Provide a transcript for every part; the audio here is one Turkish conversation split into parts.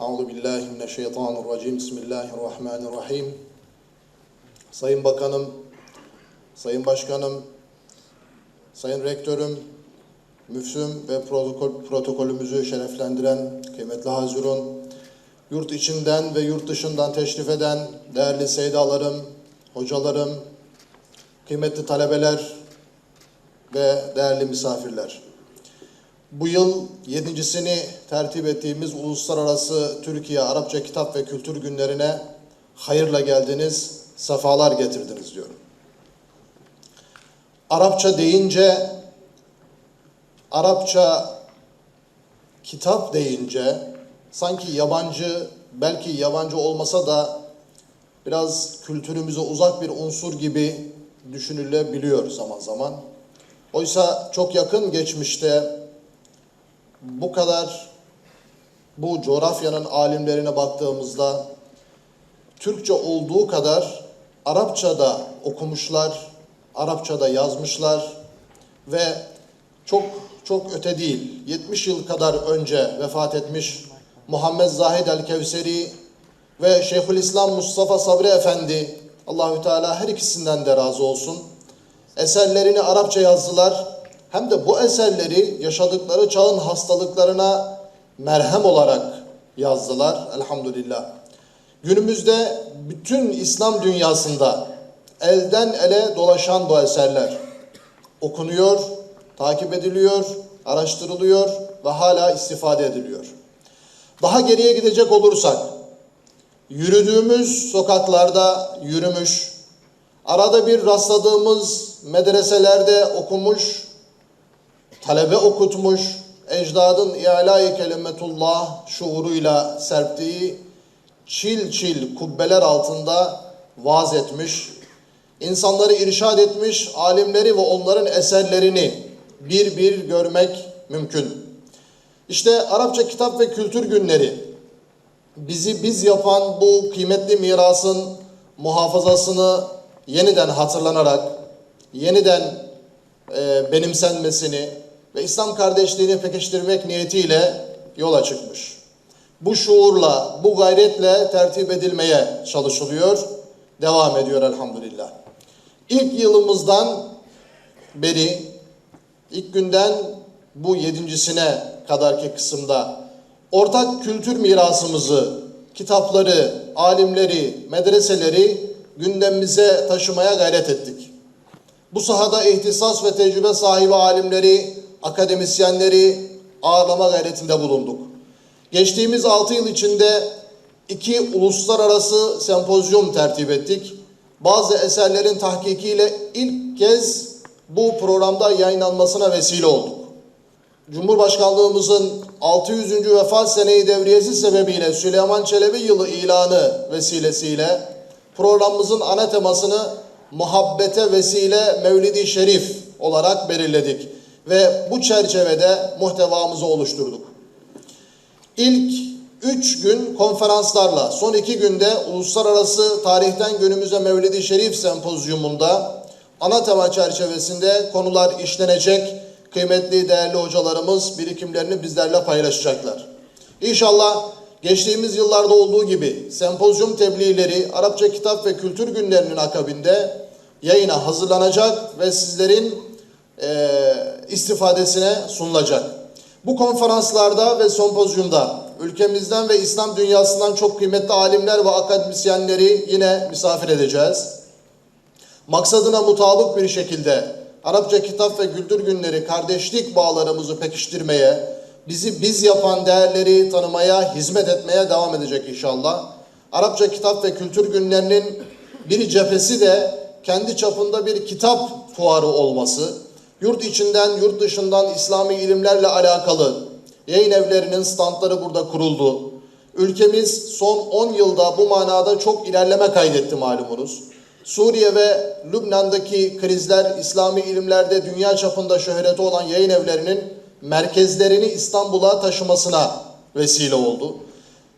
Euzu billahi mineşşeytanirracim. Bismillahirrahmanirrahim. Sayın Bakanım, Sayın Başkanım, Sayın Rektörüm, müfsüm ve protokol, protokolümüzü şereflendiren kıymetli Hazirun, yurt içinden ve yurt dışından teşrif eden değerli seydalarım, hocalarım, kıymetli talebeler ve değerli misafirler. Bu yıl yedincisini tertip ettiğimiz Uluslararası Türkiye Arapça Kitap ve Kültür Günlerine hayırla geldiniz, sefalar getirdiniz diyorum. Arapça deyince, Arapça kitap deyince sanki yabancı, belki yabancı olmasa da biraz kültürümüze uzak bir unsur gibi düşünülebiliyor zaman zaman. Oysa çok yakın geçmişte bu kadar bu coğrafyanın alimlerine baktığımızda Türkçe olduğu kadar Arapçada okumuşlar, Arapçada yazmışlar ve çok çok öte değil 70 yıl kadar önce vefat etmiş Muhammed Zahid el-Kevseri ve Şeyhülislam Mustafa Sabri Efendi Allahü Teala her ikisinden de razı olsun. Eserlerini Arapça yazdılar. Hem de bu eserleri yaşadıkları çağın hastalıklarına merhem olarak yazdılar elhamdülillah. Günümüzde bütün İslam dünyasında elden ele dolaşan bu eserler okunuyor, takip ediliyor, araştırılıyor ve hala istifade ediliyor. Daha geriye gidecek olursak, yürüdüğümüz sokaklarda yürümüş, arada bir rastladığımız medreselerde okumuş, talebe okutmuş, ecdadın İala-i Kelimetullah şuuruyla serptiği çil çil kubbeler altında vaaz etmiş, insanları irşad etmiş, alimleri ve onların eserlerini bir bir görmek mümkün. İşte Arapça Kitap ve Kültür Günleri bizi biz yapan bu kıymetli mirasın muhafazasını yeniden hatırlanarak, yeniden e, benimsenmesini ve İslam kardeşliğini pekiştirmek niyetiyle yola çıkmış. Bu şuurla, bu gayretle tertip edilmeye çalışılıyor, devam ediyor elhamdülillah. İlk yılımızdan beri, ilk günden bu yedincisine kadarki kısımda ortak kültür mirasımızı, kitapları, alimleri, medreseleri gündemimize taşımaya gayret ettik. Bu sahada ihtisas ve tecrübe sahibi alimleri, akademisyenleri ağırlama gayretinde bulunduk. Geçtiğimiz 6 yıl içinde iki uluslararası sempozyum tertip ettik. Bazı eserlerin tahkikiyle ilk kez bu programda yayınlanmasına vesile olduk. Cumhurbaşkanlığımızın 600. vefat seneyi devriyesi sebebiyle Süleyman Çelebi yılı ilanı vesilesiyle programımızın ana temasını muhabbete vesile Mevlidi Şerif olarak belirledik ve bu çerçevede muhtevamızı oluşturduk. İlk üç gün konferanslarla son iki günde Uluslararası Tarihten Günümüze Mevlidi Şerif Sempozyumunda ana tema çerçevesinde konular işlenecek. Kıymetli değerli hocalarımız birikimlerini bizlerle paylaşacaklar. İnşallah geçtiğimiz yıllarda olduğu gibi sempozyum tebliğleri Arapça kitap ve kültür günlerinin akabinde yayına hazırlanacak ve sizlerin e, istifadesine sunulacak. Bu konferanslarda ve sempozyumda ülkemizden ve İslam dünyasından çok kıymetli alimler ve akademisyenleri yine misafir edeceğiz. Maksadına mutabık bir şekilde Arapça kitap ve kültür günleri kardeşlik bağlarımızı pekiştirmeye, bizi biz yapan değerleri tanımaya, hizmet etmeye devam edecek inşallah. Arapça kitap ve kültür günlerinin bir cephesi de kendi çapında bir kitap fuarı olması, yurt içinden, yurt dışından İslami ilimlerle alakalı yayın evlerinin standları burada kuruldu. Ülkemiz son 10 yılda bu manada çok ilerleme kaydetti malumunuz. Suriye ve Lübnan'daki krizler İslami ilimlerde dünya çapında şöhreti olan yayın evlerinin merkezlerini İstanbul'a taşımasına vesile oldu.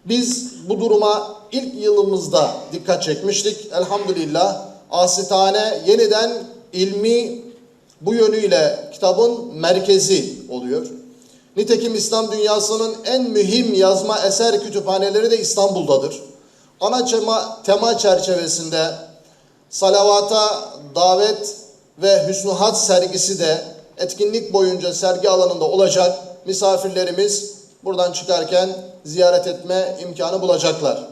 Biz bu duruma ilk yılımızda dikkat çekmiştik. Elhamdülillah asitane yeniden ilmi bu yönüyle kitabın merkezi oluyor. Nitekim İslam dünyasının en mühim yazma eser kütüphaneleri de İstanbul'dadır. Ana tema, tema çerçevesinde salavata davet ve hüsnuhat sergisi de etkinlik boyunca sergi alanında olacak. Misafirlerimiz buradan çıkarken ziyaret etme imkanı bulacaklar.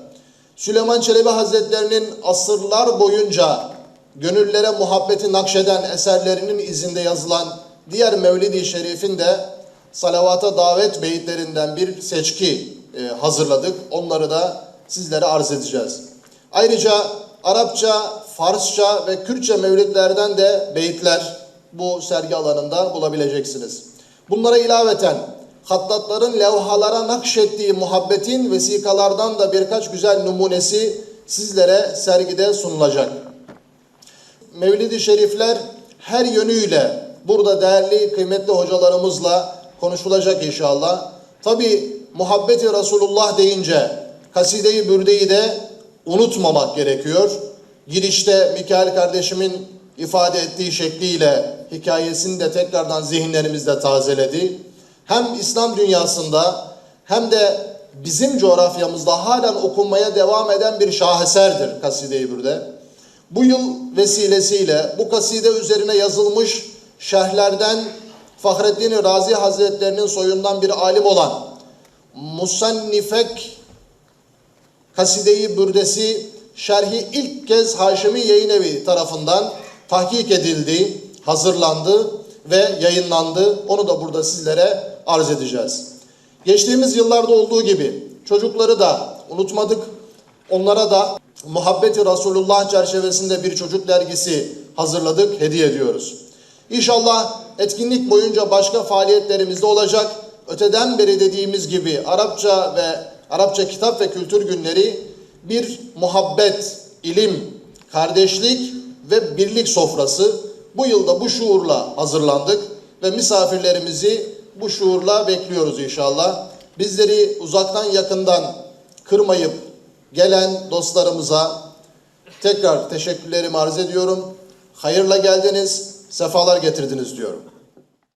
Süleyman Çelebi Hazretlerinin asırlar boyunca gönüllere muhabbeti nakşeden eserlerinin izinde yazılan diğer Mevlid-i Şerif'in de salavata davet beyitlerinden bir seçki e, hazırladık. Onları da sizlere arz edeceğiz. Ayrıca Arapça, Farsça ve Kürtçe mevlidlerden de beyitler bu sergi alanında bulabileceksiniz. Bunlara ilaveten hattatların levhalara nakşettiği muhabbetin vesikalardan da birkaç güzel numunesi sizlere sergide sunulacak. Mevlid-i Şerifler her yönüyle burada değerli kıymetli hocalarımızla konuşulacak inşallah. Tabi muhabbeti Resulullah deyince kaside-i bürdeyi de unutmamak gerekiyor. Girişte Mikail kardeşimin ifade ettiği şekliyle hikayesini de tekrardan zihinlerimizde tazeledi. Hem İslam dünyasında hem de bizim coğrafyamızda halen okunmaya devam eden bir şaheserdir Kaside-i Bürde. Bu yıl vesilesiyle bu kaside üzerine yazılmış şerhlerden Fahreddin Razi Hazretlerinin soyundan bir alim olan Musannifek Kaside-i Bürdesi şerhi ilk kez Haşimi Yayın Evi tarafından tahkik edildi, hazırlandı ve yayınlandı. Onu da burada sizlere arz edeceğiz. Geçtiğimiz yıllarda olduğu gibi çocukları da unutmadık. Onlara da Muhabbeti Resulullah çerçevesinde bir çocuk dergisi hazırladık, hediye ediyoruz. İnşallah etkinlik boyunca başka faaliyetlerimiz de olacak. Öteden beri dediğimiz gibi Arapça ve Arapça kitap ve kültür günleri bir muhabbet, ilim, kardeşlik ve birlik sofrası. Bu yılda bu şuurla hazırlandık ve misafirlerimizi bu şuurla bekliyoruz inşallah. Bizleri uzaktan yakından kırmayıp gelen dostlarımıza tekrar teşekkürlerimi arz ediyorum. Hayırla geldiniz, sefalar getirdiniz diyorum.